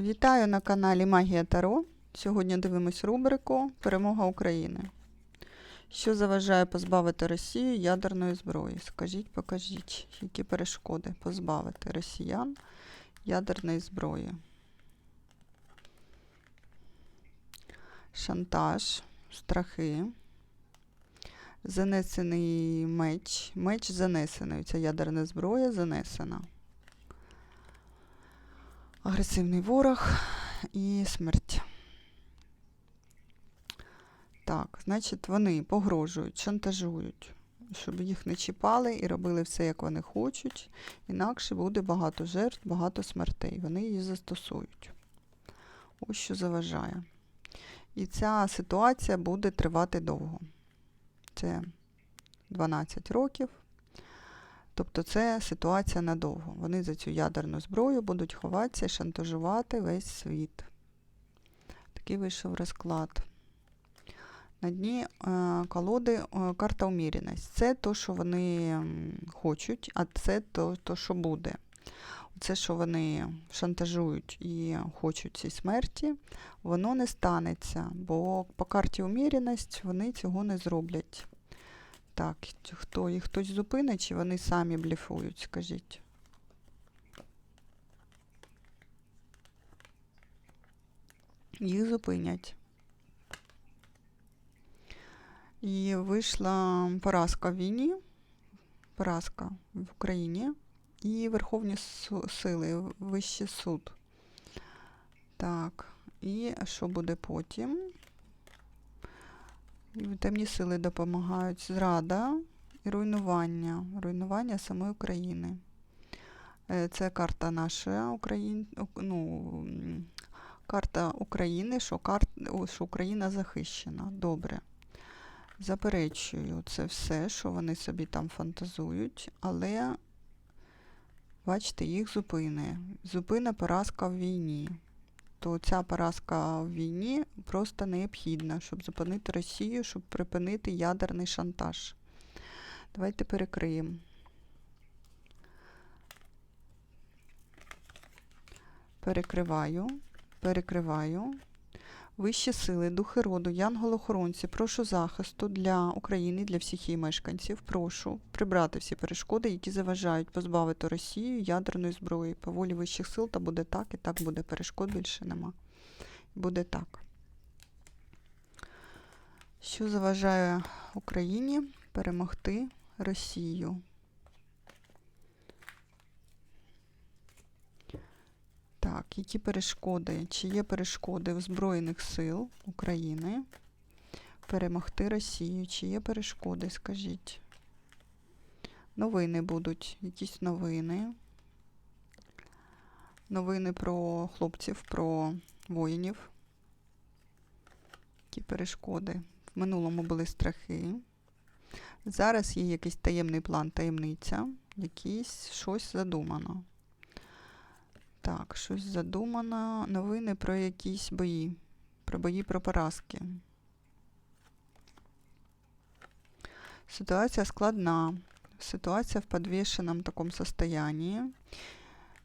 Вітаю на каналі Магія Таро. Сьогодні дивимось рубрику Перемога України. Що заважає позбавити Росію ядерної зброї? Скажіть, покажіть, які перешкоди позбавити росіян ядерної зброї? Шантаж, страхи, занесений меч. Меч занесений. Ця ядерна зброя занесена. Агресивний ворог і смерть. Так, значить, вони погрожують, шантажують, щоб їх не чіпали і робили все, як вони хочуть. Інакше буде багато жертв, багато смертей. Вони її застосують. Ось що заважає. І ця ситуація буде тривати довго. Це 12 років. Тобто це ситуація надовго. Вони за цю ядерну зброю будуть ховатися і шантажувати весь світ. Такий вийшов розклад. На дні е, колоди е, карта уміреність. Це то, що вони хочуть, а це то, то, що буде. Це, що вони шантажують і хочуть цій смерті, воно не станеться, бо по карті уміреність вони цього не зроблять. Так, хто їх хтось зупинить, чи вони самі блефують, скажіть. Їх зупинять. І вийшла поразка в війні, поразка в Україні і Верховні сили, Вищий суд. Так, і що буде потім? Темні сили допомагають. Зрада і руйнування. Руйнування самої України. Е, Це карта наша Україн... ну, карта України, що, кар... о, що Україна захищена. Добре. Заперечую це все, що вони собі там фантазують, але бачите, їх зупини. Зупина поразка в війні то ця поразка в війні просто необхідна, щоб зупинити Росію, щоб припинити ядерний шантаж. Давайте перекриємо. Перекриваю, перекриваю. Вищі сили, духи роду, янголохоронці, прошу захисту для України, для всіх її мешканців. Прошу прибрати всі перешкоди, які заважають позбавити Росію ядерної зброї. По волі вищих сил, та буде так, і так буде. Перешкод більше нема. Буде так. Що заважає Україні перемогти Росію? Так, які перешкоди? Чи є перешкоди в Збройних сил України перемогти Росію? Чи є перешкоди, скажіть? Новини будуть, якісь новини. Новини про хлопців, про воїнів. Які перешкоди? В минулому були страхи. Зараз є якийсь таємний план, таємниця, якийсь щось задумано. Так, щось задумано. Новини про якісь бої. Про бої про поразки. Ситуація складна. Ситуація в підвішеному такому состоянии.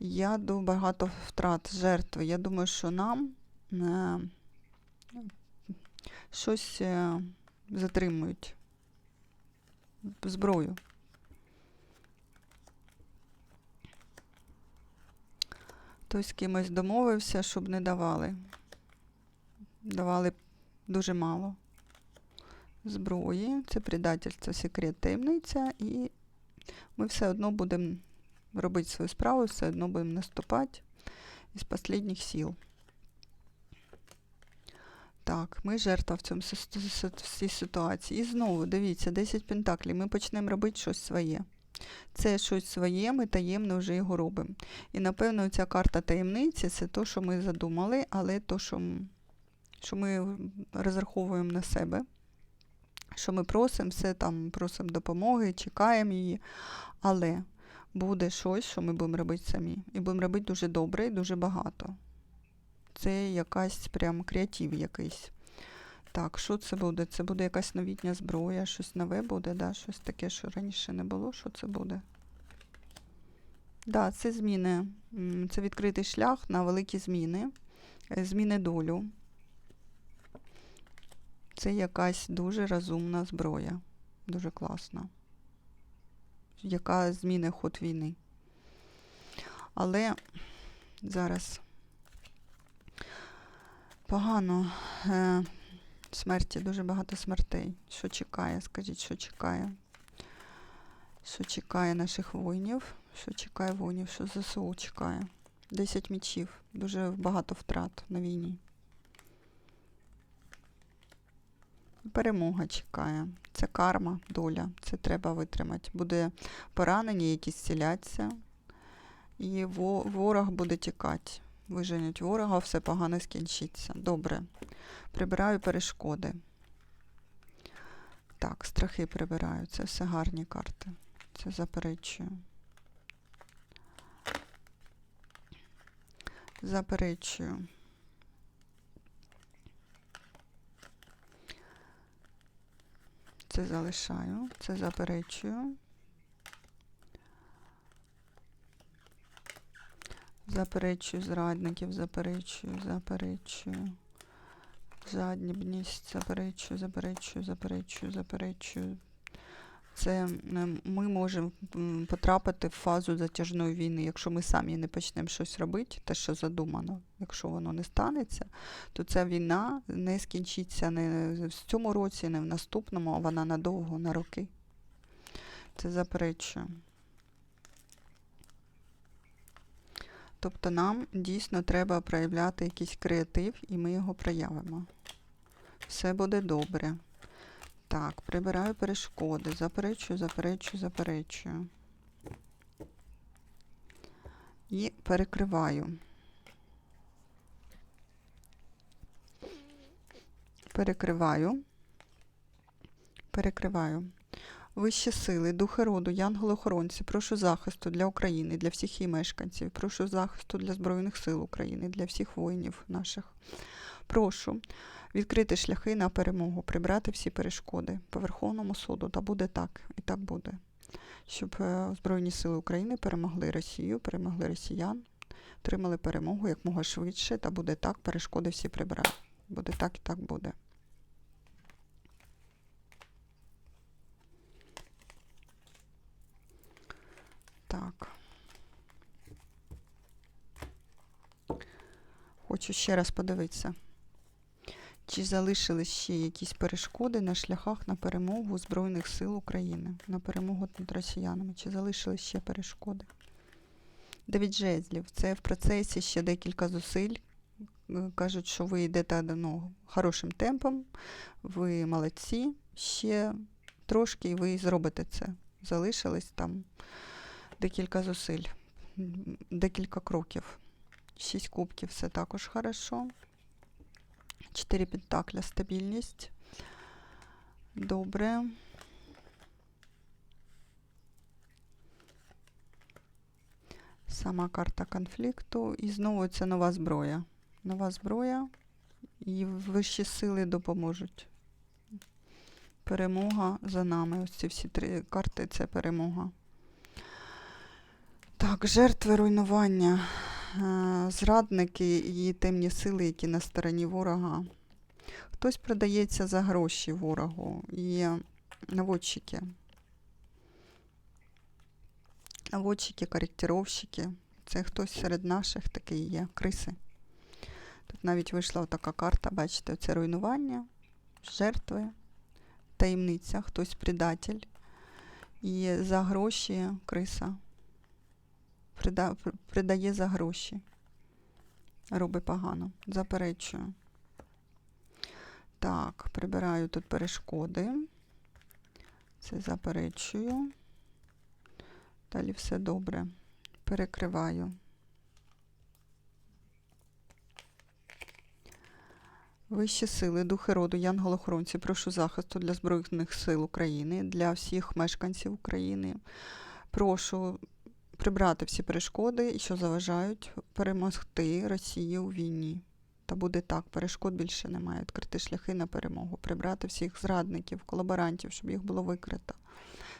Я думаю, багато втрат, жертв. Я думаю, що нам е, щось е, затримують. Зброю. Хтось з кимось домовився, щоб не давали. Давали дуже мало зброї. Це предательство, секрет, таємниця. І ми все одно будемо робити свою справу, все одно будемо наступати із останніх сил. Так, ми жертва в цьому цій ситуації. І знову, дивіться, 10 пентаклів. Ми почнемо робити щось своє. Це щось своє, ми таємно вже його робимо. І напевно ця карта таємниці це то, що ми задумали, але то, що, що ми розраховуємо на себе. Що ми просимо, все там просимо допомоги, чекаємо її. Але буде щось, що ми будемо робити самі. І будемо робити дуже добре і дуже багато. Це якась прям креатив якийсь. Так, що це буде? Це буде якась новітня зброя, щось нове буде, да? щось таке, що раніше не було. Що це буде? Да, це зміни. Це відкритий шлях на великі зміни, е, зміни долю. Це якась дуже розумна зброя. Дуже класна. Яка зміни ход війни. Але зараз погано. Смерті, дуже багато смертей. Що чекає? Скажіть, що чекає? Що чекає наших воїнів? Що чекає воїнів? Що ЗСУ чекає? 10 мічів. Дуже багато втрат на війні. Перемога чекає. Це карма, доля. Це треба витримати. Буде поранення, які зціляться. І во- ворог буде тікати. Виженуть ворога, все погано скінчиться. Добре. Прибираю перешкоди. Так, страхи прибираю. Це все гарні карти. Це заперечую. Заперечую. Це залишаю, це заперечую. Заперечую зрадників, заперечую, заперечую. Жадібність, заперечую, заперечую, заперечую, заперечую. Це ми можемо потрапити в фазу затяжної війни. Якщо ми самі не почнемо щось робити, те, що задумано, якщо воно не станеться, то ця війна не скінчиться не в цьому році, не в наступному, а вона надовго, на роки. Це заперечую. Тобто нам дійсно треба проявляти якийсь креатив, і ми його проявимо. Все буде добре. Так, прибираю перешкоди. Заперечую, заперечую, заперечую. І перекриваю. Перекриваю. Перекриваю. Вищі сили, духи роду, янголи-охоронці, прошу захисту для України, для всіх її мешканців, прошу захисту для Збройних сил України, для всіх воїнів наших. Прошу відкрити шляхи на перемогу, прибрати всі перешкоди по Верховному суду. Та буде так, і так буде. Щоб е, Збройні сили України перемогли Росію, перемогли росіян, отримали перемогу якмога швидше, та буде так, перешкоди всі прибрати. Буде так і так буде. Так. Хочу ще раз подивитися. Чи залишились ще якісь перешкоди на шляхах на перемогу Збройних сил України, на перемогу над росіянами? Чи залишились ще перешкоди? Дев'ять жезлів. Це в процесі ще декілька зусиль. Е, Кажуть, що ви йдете ну, хорошим темпом, ви молодці, ще трошки і ви зробите це. Залишились там декілька зусиль, декілька кроків. Шість кубків це також хорошо. Чотири пентакля стабільність. Добре. Сама карта конфлікту. І знову це нова зброя. Нова зброя. І вищі сили допоможуть. Перемога за нами. Ось ці всі три карти це перемога. Так, жертви руйнування, зрадники і темні сили, які на стороні ворога. Хтось продається за гроші ворогу. І наводчики. Наводчики, коректировщики. Це хтось серед наших такий є, криси. Тут навіть вийшла така карта, бачите, це руйнування, жертви, таємниця, хтось предатель. І за гроші криса прида, придає за гроші. Робить погано. Заперечую. Так, прибираю тут перешкоди. Це заперечую. Далі все добре. Перекриваю. Вищі сили, духи роду, янголохоронці, прошу захисту для Збройних сил України, для всіх мешканців України. Прошу прибрати всі перешкоди, що заважають перемогти Росію у війні. Та буде так, перешкод більше немає. Відкрити шляхи на перемогу, прибрати всіх зрадників, колаборантів, щоб їх було викрито.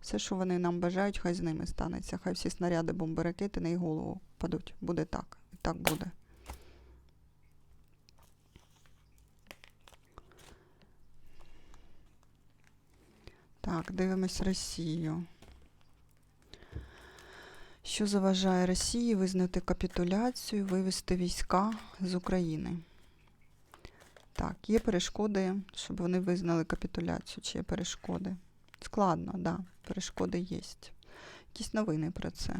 Все, що вони нам бажають, хай з ними станеться. Хай всі снаряди, бомби, ракети на їх голову падуть. Буде так. І так буде. Так, дивимось Росію. Що заважає Росії визнати капітуляцію, вивести війська з України? Так, є перешкоди, щоб вони визнали капітуляцію, чи є перешкоди? Складно, так, да, перешкоди є. Якісь новини про це.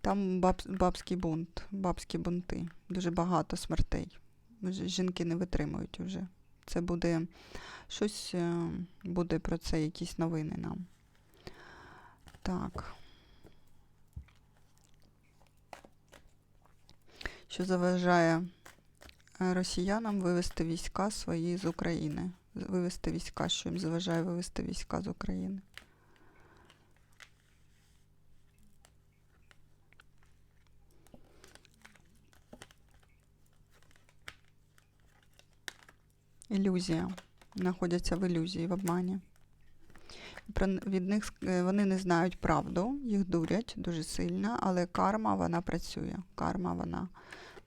Там баб, бабський бунт, бабські бунти. Дуже багато смертей. Жінки не витримують вже. Це буде щось е, буде про це, якісь новини нам. Так. Що заважає е, росіянам вивести війська свої з України? Вивести війська, що їм заважає вивести війська з України? Ілюзія. Знаходяться в ілюзії, в обмані. Про, від них е, вони не знають правду, їх дурять дуже сильно, але карма вона працює. Карма вона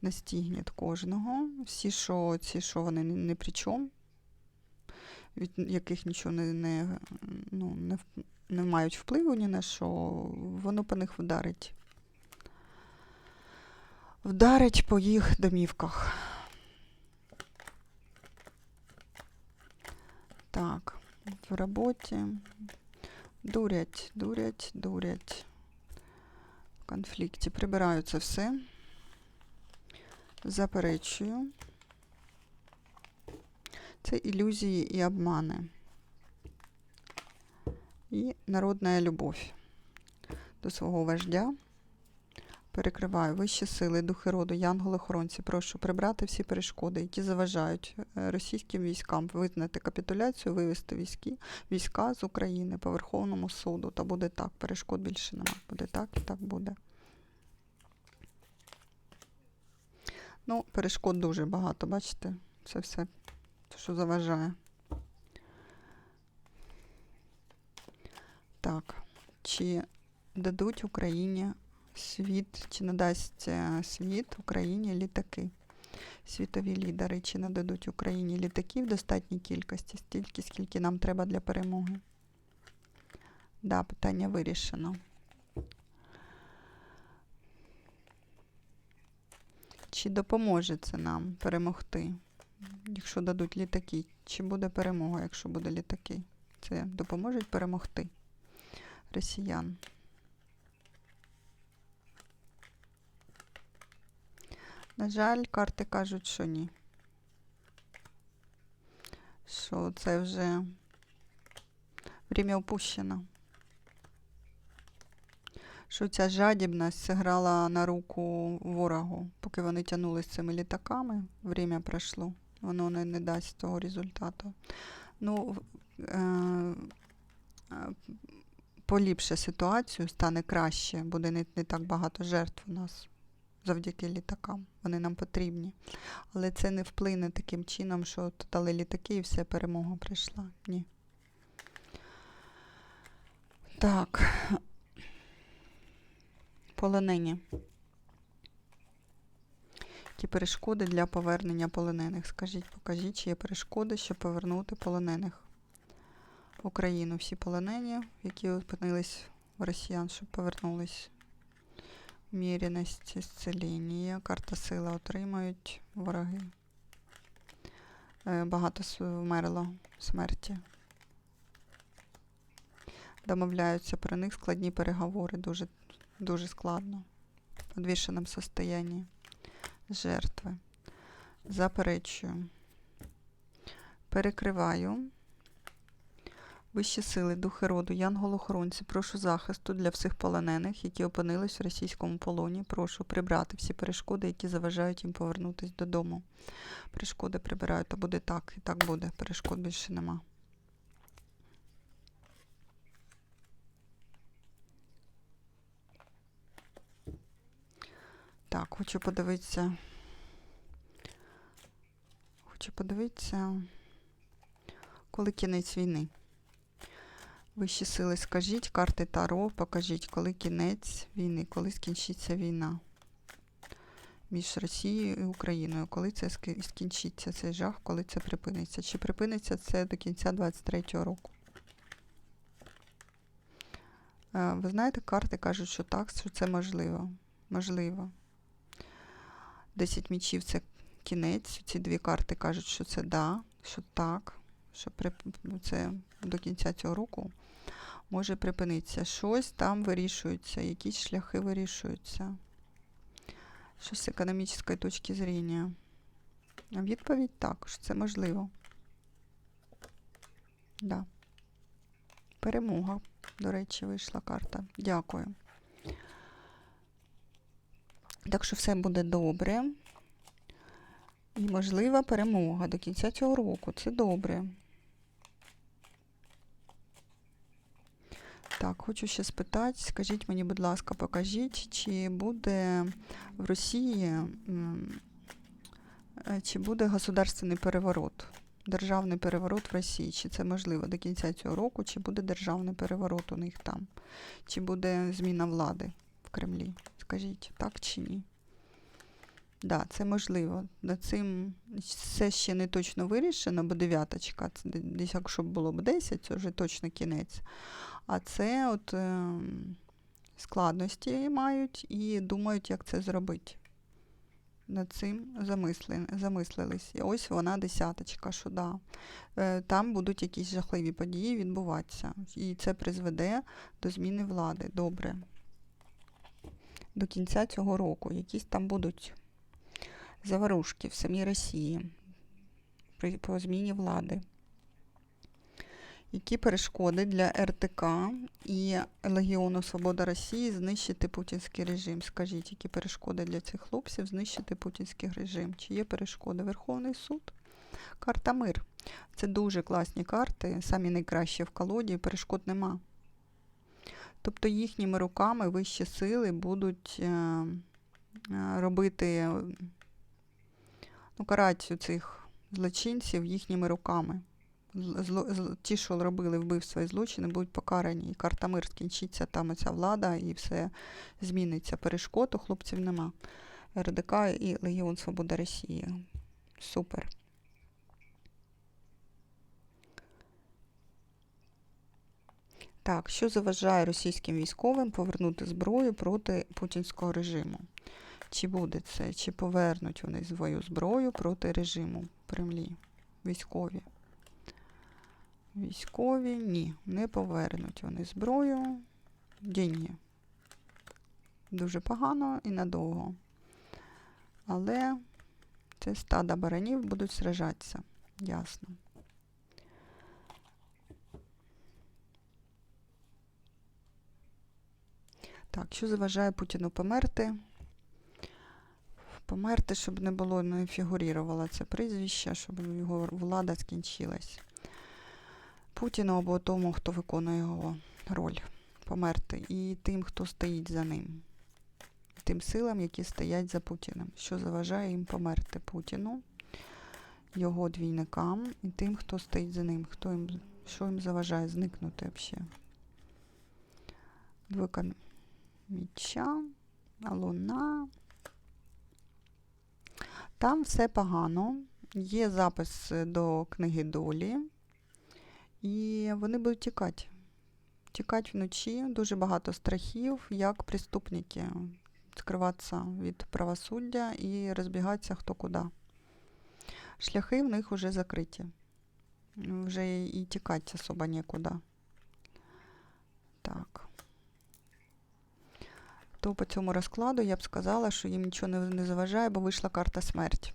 настігне кожного. Всі, що ці, що вони ні при чому, від яких нічого не, не, ну, не, не мають впливу ні на що, воно по них вдарить. Вдарить по їх домівках. Так, в роботі. Дурять, дурять, дурять. В конфлікті. Прибираю це все. Заперечую. Це ілюзії і обмани. І народна любов до свого вождя. Перекриваю вищі сили, духи роду, янголи-охоронці. Прошу прибрати всі перешкоди, які заважають е, російським військам визнати капітуляцію, вивести військи, війська з України по Верховному суду. Та буде так. Перешкод більше нема. Буде так і так буде. Ну, перешкод дуже багато, бачите? Це все, що заважає. Так. Чи дадуть Україні світ, чи надасть е, світ Україні літаки? Світові лідери, чи нададуть Україні літаків в достатній кількості, стільки, скільки нам треба для перемоги? Да, питання вирішено. Чи допоможе це нам перемогти, якщо дадуть літаки? Чи буде перемога, якщо буде літаки? Це допоможуть перемогти росіян? На жаль, карти кажуть, що ні. Що це вже время упущено. Що ця жадібність зіграла на руку ворогу, поки вони тягнули цими літаками, время пройшло, воно не, не дасть того результату. Ну, е, е, поліпше ситуацію, стане краще, буде не, не так багато жертв у нас завдяки літакам. Вони нам потрібні. Але це не вплине таким чином, що от дали літаки і все, перемога прийшла. Ні. Так. Полонені. Які перешкоди для повернення полонених? Скажіть, покажіть, чи є перешкоди, щоб повернути полонених в Україну. Всі полонені, які опинились в росіян, щоб повернулись. Міряність, ісцеління, карта сила отримають вороги. Е, Багато вмерло смерті. Домовляються про них складні переговори, дуже, дуже складно. В підвішеному состоянні жертви. Заперечую. Перекриваю. Вищі сили, духи роду, янголохоронці, прошу захисту для всіх полонених, які опинились в російському полоні. Прошу прибрати всі перешкоди, які заважають їм повернутися додому. Перешкоди прибираю, то буде так, і так буде. Перешкод більше нема. Так, хочу подивитися. Хочу подивитися. Коли кінець війни? Вищі сили, скажіть, карти Таро, покажіть, коли кінець війни, коли скінчиться війна між Росією і Україною, коли це скінчиться цей жах, коли це припиниться? Чи припиниться це до кінця 23-го року? Е, Ви знаєте, карти кажуть, що так, що це можливо. Можливо. 10 мічів це кінець. Ці дві карти кажуть, що це да, що так, що це до кінця цього року може припинитися. Щось там вирішується, якісь шляхи вирішуються. Що з економічної точки зрення. Відповідь так, що це можливо. Да. Перемога, до речі, вийшла карта. Дякую. Так що все буде добре. І можлива перемога до кінця цього року. Це добре. Так, хочу ще спитати, скажіть мені, будь ласка, покажіть, чи буде в Росії, е, чи буде государственний переворот, державний переворот в Росії? Чи це можливо до кінця цього року, чи буде державний переворот у них там? Чи буде зміна влади в Кремлі? Скажіть, так чи ні? Да, це можливо. Над цим все ще не точно вирішено, бо дев'яточка, десь якщо було б 10, це вже точно кінець. А це от е, складності мають і думають, як це зробити. Над цим замисли, замислились. І ось вона десяточка, що да. Е, там будуть якісь жахливі події відбуватися. І це призведе до зміни влади. Добре. До кінця цього року. Якісь там будуть заварушки в самій Росії по зміні влади. Які перешкоди для РТК і Легіону Свобода Росії знищити путінський режим? Скажіть, які перешкоди для цих хлопців знищити путінський режим? Чи є перешкоди? Верховний суд? Карта мир. Це дуже класні карти, самі найкращі в колоді, перешкод нема. Тобто їхніми руками вищі сили будуть е, е, робити ну, карать цих злочинців їхніми руками. Зл- зло- ті, що робили вбивства і злочини, будуть покарані. І карта мир скінчиться там оця влада, і все зміниться. Перешкод у хлопців нема. РДК і Легіон Свобода Росії. Супер. Так, що заважає російським військовим повернути зброю проти путінського режиму? Чи буде це, чи повернуть вони свою зброю проти режиму в Кремлі? Військові. Військові ні, не повернуть вони зброю. Деньги. Дуже погано і надовго. Але це стада баранів будуть сражатися. Ясно. Так, що заважає Путіну померти? Померти, щоб не було, не фігурувало це прізвище, щоб його влада скінчилась. Путіну або тому, хто виконує його роль померти, і тим, хто стоїть за ним, тим силам, які стоять за Путіним, що заважає їм померти Путіну, його двійникам і тим, хто стоїть за ним, хто їм, що їм заважає зникнути взагалі. Двойка міча, луна. Там все погано. Є запис до книги долі. І вони будуть тікати. Тікати вночі, дуже багато страхів, як преступники, скриватися від правосуддя і розбігатися хто куди. Шляхи в них вже закриті. Вже і тікати особо нікуди. Так. То по цьому розкладу я б сказала, що їм нічого не, заважає, бо вийшла карта смерть.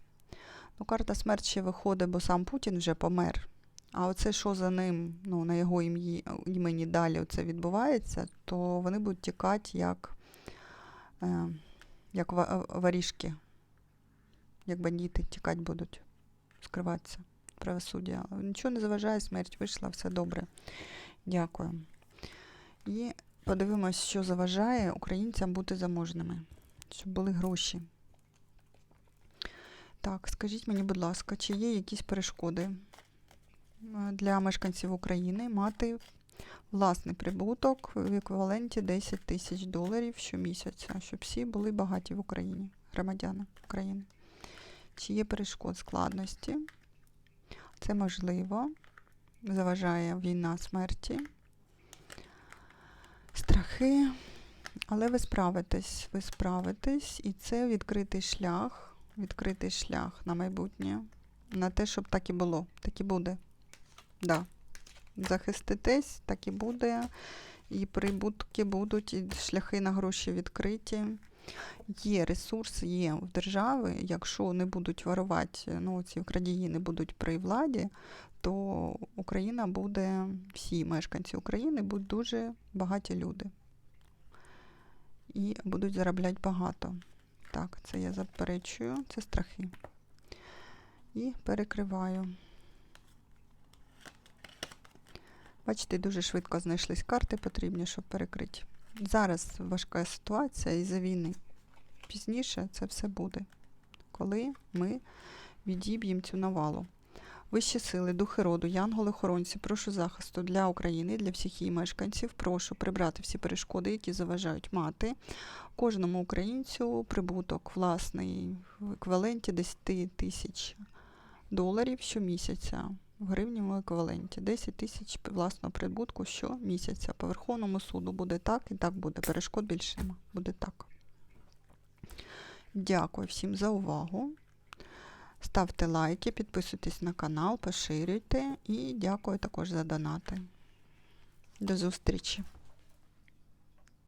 Ну, карта смерть ще виходить, бо сам Путін вже помер. А оце, що за ним, ну, на його ім'ї, імені далі це відбувається, то вони будуть тікати як, е, як ва- варіжки, як бандити тікати будуть, скриватися правосуддя. Нічого не заважає, смерть вийшла, все добре. Дякую. І подивимось, що заважає українцям бути заможними, щоб були гроші. Так, скажіть мені, будь ласка, чи є якісь перешкоди е, для мешканців України мати власний прибуток в еквіваленті 10 тисяч доларів щомісяця, щоб всі були багаті в Україні, громадяни України. Чи є перешкод складності? Це можливо. Заважає війна смерті, страхи. Але ви справитесь, ви справитесь, і це відкритий шлях, відкритий шлях на майбутнє, на те, щоб так і було, так і буде. Да. Захиститесь, так і буде, і прибутки будуть, і шляхи на гроші відкриті. Є ресурс, є в держави. Якщо не будуть варувати, ну ці крадії не будуть при владі, то Україна буде, всі мешканці України будуть дуже багаті люди і будуть заробляти багато. Так, це я заперечую, це страхи. І перекриваю. Бачите, дуже швидко знайшлись карти потрібні, щоб перекрити. Зараз важка ситуація із-за війни. Пізніше це все буде, коли ми відіб'ємо цю навалу. Вищі сили, духи роду, янголи-охоронці, прошу захисту для України, для всіх її мешканців. Прошу прибрати всі перешкоди, які заважають мати кожному українцю прибуток власний в еквіваленті 10 тисяч доларів щомісяця. В гривневому еквіваленті 10 тисяч власного прибутку щомісяця. По Верховному суду буде так і так буде. Перешкод більше нема. Буде так. Дякую всім за увагу. Ставте лайки, підписуйтесь на канал, поширюйте і дякую також за донати. До зустрічі!